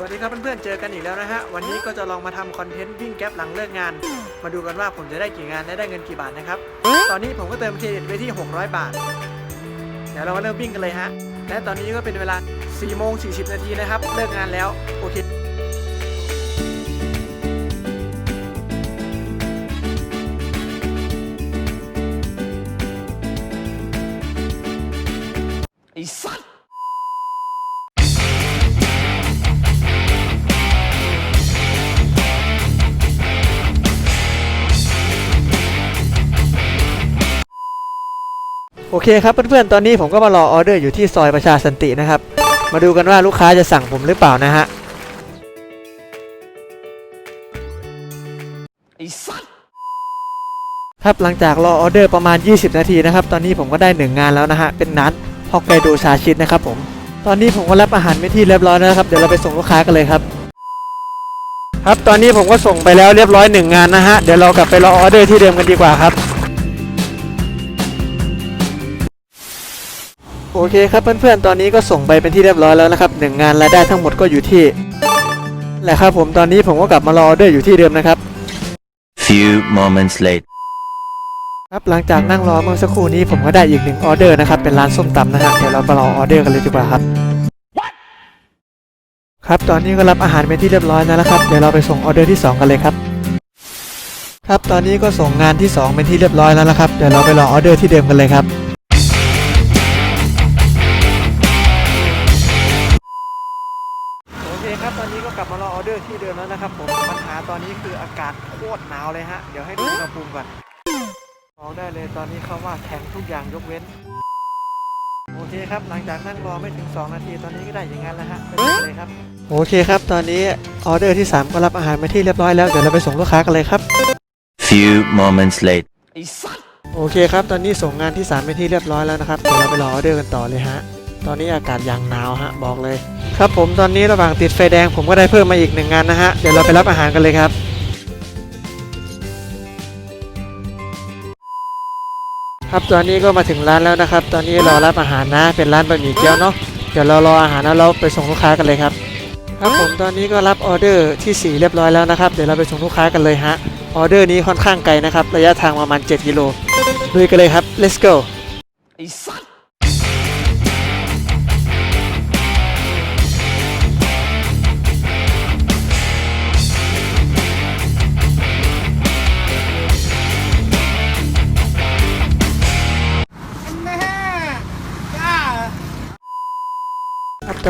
สวัสดีครับเพื่อนๆ เจอกันอีกแล้วนะฮะ วันนี้ก็จะลองมาทำคอนเทนต์วิ่งแก๊ปหลังเลิกงาน มาดูกันว่าผมจะได้กี่งานและได้เงินกี่บาทนะครับ ตอนนี้ผมก็เติมเครดิตไว้ที่ 600 บาท เดี๋ยวเรามาเริ่มวิ่งกันเลยฮะ และตอนนี้ก็เป็นเวลา4โมง40 นาทีนะครับ เลิกงานแล้ว โอเค โอเคครับเพื่อนๆ ตอนนี้ผมก็มารอออเดอร์อยู่ที่ซอยประชาสันตินะครับ มาดูกันว่าลูกค้าจะสั่งผมหรือเปล่านะฮะไอ้สัตว์ครับหลังจากรอออเดอร์ประมาณ 20 นาทีนะครับ ตอนนี้ผมก็ได้หนึ่งงานแล้วนะฮะ เป็นนัดฮอกไกโดชาชิดนะครับผม ตอนนี้ผมก็รับอาหารไปที่เรียบร้อยแล้วนะครับ เดี๋ยวเราไปส่งลูกค้ากันเลยครับ ครับ ตอนนี้ผมก็ส่งไปแล้วเรียบร้อยหนึ่งงานนะฮะ เดี๋ยวเรากลับไปรอออเดอร์ที่เดิมกันดีกว่าครับ โอเคครับเพื่อนๆ ตอนนี้ก็ส่งไปเป็นที่เรียบร้อยแล้วนะครับหนึ่งงานรายได้ทั้งหมดก็อยู่ที่แหละครับผมตอนนี้ผมก็กลับมารอออเดอร์อยู่ที่เดิมนะครับ Few moments later. ครับหลังจากนั่งรอเมื่อสักครู่นี้ผมก็ได้อีกหนึ่งออเดอร์นะครับเป็นร้านส้มตำนะฮะเดี๋ยวเราไปรอออเดอร์กันเลยดีกว่าครับ ครับตอนนี้ก็รับอาหารเป็นที่เรียบร้อยแล้วนะครับเดี๋ยวเราไปส่งออเดอร์ที่ 2 กันเลยครับ ครับตอนนี้ก็ส่งงานที่ 2 เป็นที่เรียบร้อยแล้วนะครับเดี๋ยวเราไปรอออเดอร์ที่เดิมกันเลยครับ เดอร์ที่เดิมแล้วนะครับผมปัญหาตอนนี้คืออากาศโคตรหนาวเลยฮะ เดี๋ยวให้ดูอุณหภูมิก่อนมองได้เลยตอนนี้เขาว่าแข็งทุกอย่างยกเว้น โอเคครับ หลังจากนั่งรอไม่ถึง 2 นาที ตอนนี้ก็ได้อย่างนั้นแล้วฮะไปดูเลยครับ โอเคครับ ตอนนี้ออเดอร์ที่ 3 ก็รับอาหารมาที่เรียบร้อยแล้ว เดี๋ยวเราไปส่งลูกค้ากันเลยครับ Few moments later. ไอ้สัตว์โอเคครับ ตอนนี้ส่งงานที่3ไปที่เรียบร้อยแล้วนะครับ เดี๋ยวเราไปรอออเดอร์กันต่อเลยฮะ ตอนนี้อากาศอย่างหนาวฮะ บอกเลย ครับผมตอนนี้ระหว่างติดไฟแดงผมก็ได้เพิ่มมาอีกหนึ่งงานนะฮะ เดี๋ยวเราไปรับอาหารกันเลยครับ ครับตอนนี้ก็มาถึงร้านแล้วนะครับ ตอนนี้รอรับอาหารนะ เป็นร้านบะหมี่เกี๊ยวเนาะ เดี๋ยวเรารออาหารแล้วเราไปส่งลูกค้ากันเลยครับ ครับผมตอนนี้ก็รับออเดอร์ที่ 4 เรียบร้อยแล้วนะครับ เดี๋ยวเราไปส่งลูกค้ากันเลยฮะ ออเดอร์นี้ค่อนข้างไกลนะครับ ระยะทางประมาณ 7 กิโลลุยกันเลยครับ let's go ไอ้สัต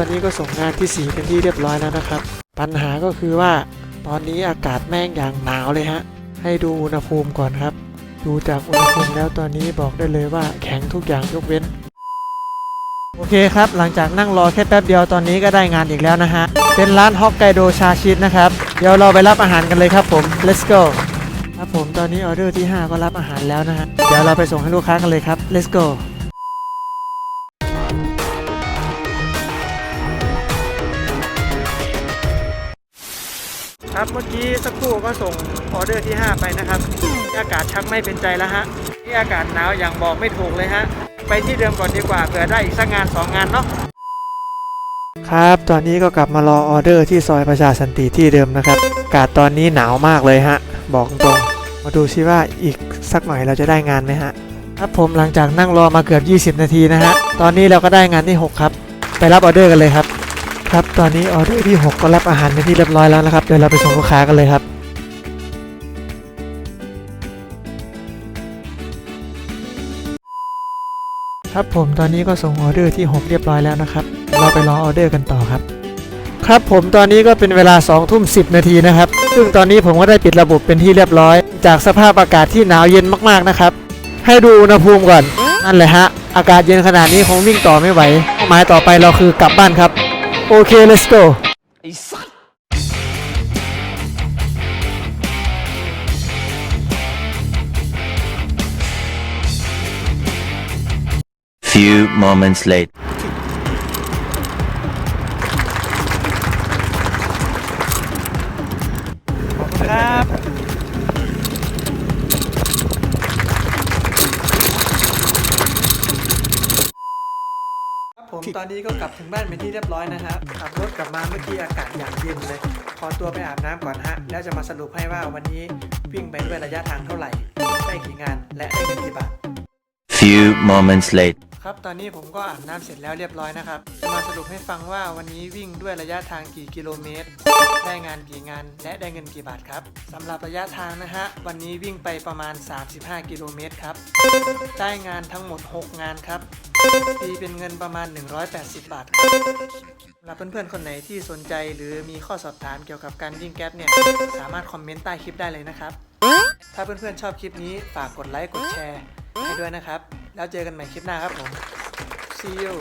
ตอนนี้ก็ส่งงานที่ 4 เป็นที่เรียบร้อยแล้วนะครับ ปัญหาก็คือว่า ตอนนี้อากาศแม่งอย่างหนาวเลยฮะ ให้ดูอุณหภูมิก่อนครับ ดูจากอุณหภูมิแล้วตอนนี้บอกได้เลยว่าแข็งทุกอย่างยกเว้น โอเคครับ หลังจากนั่งรอแค่แป๊บเดียวตอนนี้ก็ได้งานอีกแล้วนะฮะ เป็นร้านฮอกไกโดชาชิดนะครับ เดี๋ยวเราไปรับอาหารกันเลยครับผม let's go ครับผมตอนนี้ออเดอร์ที่ 5 ก็รับอาหารแล้วนะฮะ เดี๋ยวเราไปส่งให้ลูกค้ากันเลยครับ let's go ครับเมื่อกี้สักครู่ก็ส่งออเดอร์ที่ 5 ไปนะครับที่อากาศชักไม่เป็นใจแล้วฮะที่อากาศหนาวอย่างบอกไม่ถูกเลยฮะไปที่เดิมก่อนดีกว่าเผื่อได้อีกสักงาน 2 งานเนาะครับ ตอนนี้ก็กลับมารอออเดอร์ที่ซอยประชาสันติที่เดิมนะครับอากาศตอนนี้หนาวมากเลยฮะ บอกตรงมาดูซิว่าอีกสักหน่อยเราจะได้งานไหมฮะครับผมหลังจากนั่งรอมาเกือบ 20 นาทีนะฮะ ตอนนี้เราก็ได้งานที่ 6 ครับ ไปรับออเดอร์กันเลยครับ ครับตอนนี้ออเดอร์ที่ 6 ก็รับอาหารเป็นที่เรียบร้อยแล้วนะครับเดี๋ยวเราไปส่งลูกค้ากันเลยครับ ครับผมตอนนี้ก็ส่งออเดอร์ที่ 6 เรียบร้อยแล้วนะครับ เราไปรอออเดอร์กันต่อครับ ครับผมตอนนี้ก็เป็นเวลา2ทุ่ม10 นาทีนะครับ ซึ่งตอนนี้ผมก็ได้ปิดระบบเป็นที่เรียบร้อย จากสภาพอากาศที่หนาวเย็นมากๆนะครับ ให้ดูอุณหภูมิก่อนนั่นแหละฮะอากาศเย็นขนาดนี้คงวิ่งต่อไม่ไหวหมายต่อไปเราคือกลับบ้านครับ โอเค let's go ไอ้สัตว์ Few moments later. ตตอนนี้ก็กลับถึงบ้านเป็นที่เรียบร้อยนะฮะขับรถกลับมาเมื่อกี้อากาศอย่างเย็นเลย ขอตัวไปอาบน้ำก่อนฮะ แล้วจะมาสรุปให้ว่าวันนี้วิ่งไปด้วยระยะทางเท่าไหร่ ได้กี่งาน และได้เงินกี่บาท Few moments later. ครับ ตอนนี้ผมก็อาบน้ำเสร็จแล้วเรียบร้อยนะครับ จะมาสรุปให้ฟังว่าวันนี้วิ่งด้วยระยะทางกี่กิโลเมตร ได้งานกี่งาน และได้เงินกี่บาทครับสำหรับระยะทางนะฮะ วันนี้วิ่งไปประมาณ 35 กิโลเมตรครับ ได้งานทั้งหมด 6 งานครับ ตีเป็นเงินประมาณ 180 บาทครับสำหรับเพื่อนๆ คนไหนที่สนใจหรือมีข้อสอบถามเกี่ยวกับการวิ่งแก๊ปเนี่ย สามารถคอมเมนต์ใต้คลิปได้เลยนะครับ ถ้าเพื่อนๆชอบคลิปนี้ฝากกดไลค์กดแชร์ให้ด้วยนะครับ แล้วเจอกันใหม่คลิปหน้าครับผม See you